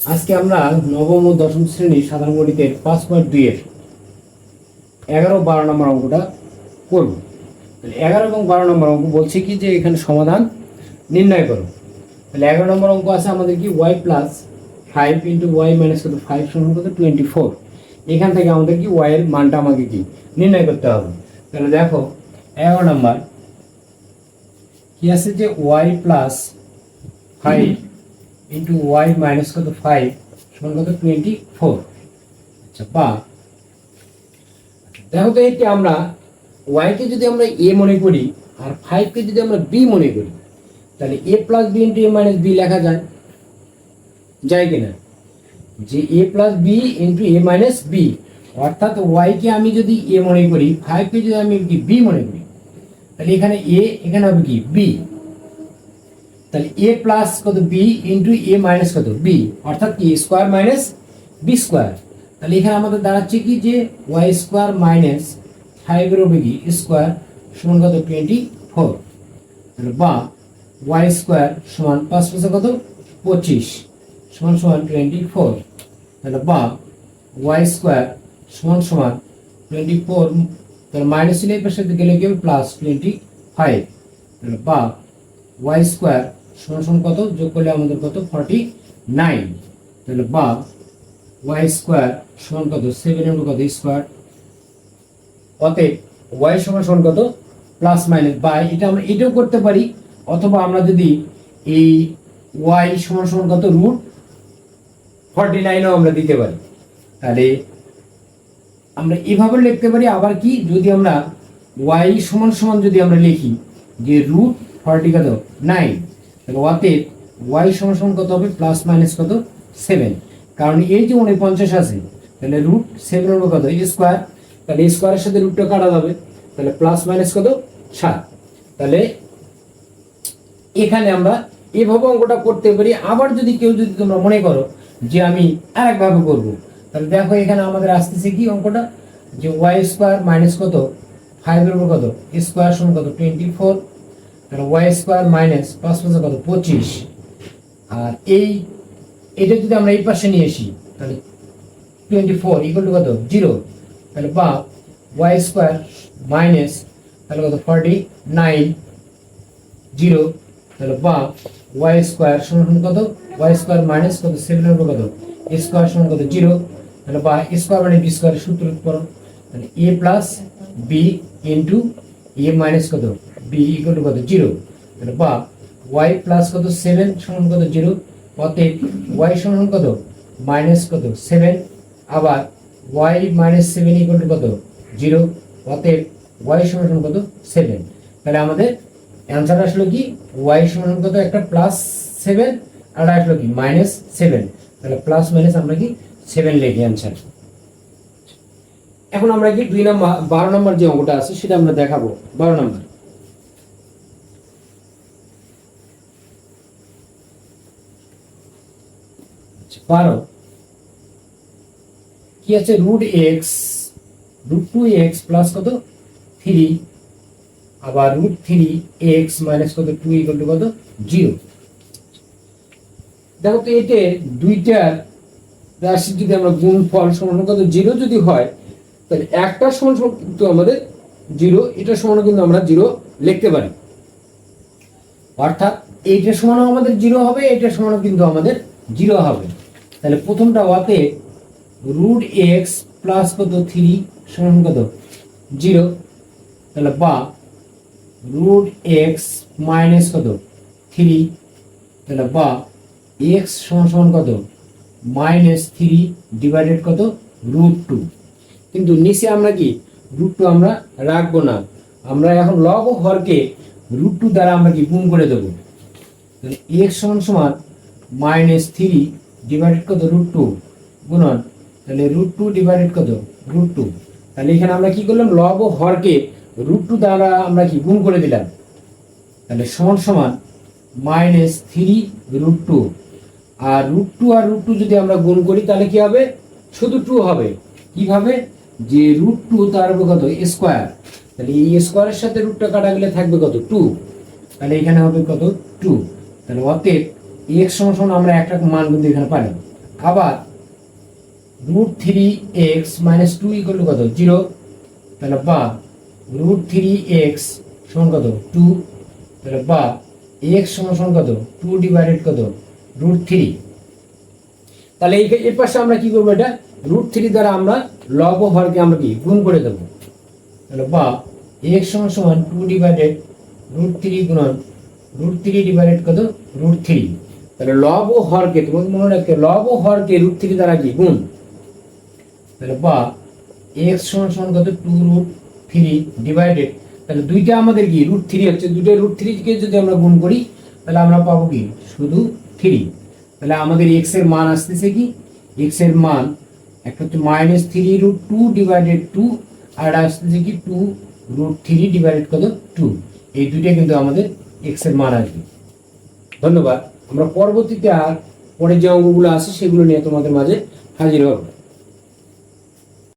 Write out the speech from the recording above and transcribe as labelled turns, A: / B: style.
A: আজকে আমরা নবম ও দশম শ্রেণির সাধারণ গণিতের পাঁচ পয়েন্ট দুইয়ের এগারো বারো নম্বর অঙ্কটা করব। তাহলে এগারো এবং বারো নম্বর অঙ্ক বলছে কি যে এখানে সমাধান নির্ণয় করো। তাহলে এগারো নম্বর অঙ্ক আছে আমাদের কি y plus five into y minus কত ফাইভ সমান কত? টোয়েন্টি ফোর এখান থেকে আমাদের কি ওয়াই এর মানটা আমাকে কি নির্ণয় করতে হবে। তাহলে দেখো, এগারো নম্বর কি আছে যে y plus five into y minus কত ফাইভ সমান কত? টোয়েন্টি ফোর আচ্ছা বা দেখো তো এটি আমরা ওয়াইকে যদি আমরা এ মনে করি আর ফাইভকে যদি আমরা বি মনে করি, তাহলে a plus b into a minus b লেখা যায়। যায় কিনা? যে a plus b into a minus b অর্থাৎ ওয়াইকে আমি যদি এ মনে করি ফাইভকে যদি আমি কি বি মনে করি, তাহলে এখানে এ এখানে হবে কি? বি তাহলে এ প্লাস কত বি ইন্টু এ মাইনাস কত? বি অর্থাৎ কি স্কোয়ার মাইনাস বি স্কোয়ার তাহলে এখানে আমাদের দাঁড়াচ্ছে কি যে ওয়াই স্কোয়ার মাইনাস হবে কি? স্কোয়ার সমান কত? টোয়েন্টি ফোর বা ওয়াই স্কোয়ার সমান পাঁচ পাঁচে কত? পঁচিশ। সমান সমান টোয়েন্টি ফোর তাহলে বা ওয়াই স্কোয়ার সমান সমান টোয়েন্টি ফোর তাহলে মাইনাস ছিল এই পাশে গেলে কি প্লাস টোয়েন্টি ফাইভ বা ওয়াই স্কোয়ার সমান কত? যোগ করলে আমাদের কত? ফর্টি নাইন তাহলে বা ওয়াই স্কোয়ার সমান কত? সেভেন ইন্টু কত? স্কোয়ার অতএব ওয়াই সমান সমান কত? প্লাস মাইনাস বাই এটা আমরা এটাও করতে পারি। অথবা আমরা যদি এই ওয়াই সমান সমান কত? রুট ফর্টি নাইনও আমরা দিতে পারি। তাহলে আমরা এভাবে লিখতে পারি। আবার কি? যদি আমরা ওয়াই সমান সমান যদি আমরা লিখি যে রুট ফর্টি কত? নাইন তাহলে অতএব ওয়াই সমান কত হবে? প্লাস মাইনাস কত? সেভেন কারণ এই যে উনপঞ্চাশ আছে, তাহলে রুট সেভেন হবে কত? স্কোয়ার তাহলে স্কোয়ারের সাথে রুটটা কাটা যাবে। তাহলে প্লাস মাইনাস কত? সাত। তাহলে এখানে আমরা এভাবে অঙ্কটা করতে পারি। আবার যদি কেউ যদি তোমরা মনে করো যে আমি আরেকভাবে করব, তাহলে দেখো এখানে আমাদের আসতেছে কি অঙ্কটা? যে ওয়াই স্কোয়ার মাইনাস কত? ফাইভের উপর কত? স্কোয়ার সমান কত? টোয়েন্টি ফোর তাহলে ওয়াই স্কোয়ার মাইনাস পাঁচ পাঁচে কত? পঁচিশ। আর এই, এটা যদি আমরা এই পাশে নিয়ে আসি, তাহলে টোয়েন্টি ফোর ইকুয়াল টু কত? জিরো তাহলে বা ওয়াই স্কোয়ার মাইনাস তাহলে কত? ফর্টি নাইন জিরো তাহলে বা ওয়াই স্কোয়ার সমান কত? ওয়াই স্কোয়ার মাইনাস কত? সেভেনের উপর কত? স্কোয়ার সমান কত? জিরো তাহলে বা স্কোয়ার মানে বি স্কোয়ারের সূত্র করো তাহলে a plus b into a minus কত? বি ইকুয়াল টু কত? জিরো তাহলে বা ওয়াই প্লাস কত? সেভেন সমান কত? জিরো অতএব ওয়াই সমান কত? মাইনাস কত? সেভেন আবার y minus seven equal to কত? জিরো অতএব ওয়াই সমান কত? সেভেন তাহলে আমাদের অ্যান্সার আসলো কি? ওয়াই সমান কত? একটা প্লাস সেভেন আর আসলো কি? মাইনাস সেভেন তাহলে প্লাস মাইনাস আমরা কি? সেভেন লিখি অ্যান্সার এখন আমরা কি দুই নম্বর, বারো নম্বর যে অঙ্কটা আছে সেটা আমরা দেখাবো। বারো নম্বর। বারো কি আছে? Root x root two x plus কত? থ্রি আবার রুট থ্রি এক্স মাইনাস কত? টু ইকুয়াল টু কত? জিরো দেখো তো এতে দুইটার রাশি যদি আমরা গুণ ফল সমান কত? জিরো যদি হয়, তাহলে একটা সমান কিন্তু আমাদের জিরো এটা সমান কিন্তু আমরা জিরো লিখতে পারি। অর্থাৎ এইটার সমানও আমাদের জিরো হবে এটার সমানও কিন্তু আমাদের জিরো হবে। তাহলে প্রথমটা ওয়াতে রুট এক্স প্লাস কত? থ্রি সমান কত? জিরো। তাহলে বা রুট এক্স মাইনাস কত? থ্রি। তাহলে বা এক্স সমান সমান কত? মাইনাস থ্রি ডিভাইডেড কত? Root two. কিন্তু নিচে আমরা কি? রুট টু আমরা রাখব না। আমরা এখন লব ও হরকে রুট টু দ্বারা আমরা কি গুণ করে দেবো? তাহলে এক্স সমান সমান মাইনাস থ্রি ডিভাইডেড কত? রুট টু গুণন, তাহলে রুট টু ডিভাইডেড কত? রুট টু তাহলে এখানে আমরা কি করলাম? লব ও হরকে রুট টু দ্বারা আমরা কি গুণ করে দিলাম? তাহলে সমান সমান মাইনাস থ্রি রুট টু আর রুট টু আর রুট টু যদি আমরা গুণ করি, তাহলে কি হবে? শুধু টু হবে। কীভাবে? যে রুট টু তার হবে কত? স্কোয়ার তাহলে এই স্কোয়ারের সাথে রুটটা কাটা গেলে থাকবে কত? টু তাহলে এখানে হবে কত? টু তাহলে অতএব এক্স সমান আমরা একটা মান কিন্তু এখানে পাই আবার root three x minus two equal কত? জিরো তাহলে বা রুট থ্রি এক্স সমান কত? টু তাহলে বা এক্স সমান কত? টু ডিভাইডেড কত? রুট থ্রি তাহলে এই এর পাশে আমরা কি করব এটা? রুট থ্রি দ্বারা আমরা লব ও হরকে আমরা কি? গুণ করে দেবো। তাহলে বা এক্স সমান সমান টু ডিভাইডেড রুট থ্রি গুণন রুট থ্রি ডিভাইডেড কত? রুট থ্রি তাহলে লব ও হরকে তোমাকে মনে রাখতে লব ও হরকে রুট থেকে দ্বারা কি? গুণ। তাহলে বা, এক্স সমান সমান কত? Two root three divided. তাহলে দুইটা আমাদের কি? রুট থ্রি হচ্ছে, দুইটা রুট থ্রিকে যদি আমরা গুণ করি, তাহলে আমরা পাবো কি? শুধু থ্রি। তাহলে আমাদের এক্সের মান আসতেছে কি? এক্সের মান একটা হচ্ছে minus three root two divided two, আর আসতেছে কি? টু রুট থ্রি ডিভাইডেড কত? টু। এই দুইটা কিন্তু আমাদের এক্সের মান আসবে। ধন্যবাদ। আমরা পরবর্তীতে আর পরে যে অঙ্গগুলো আছে সেগুলো নিয়ে তোমাদের মাঝে হাজির হব।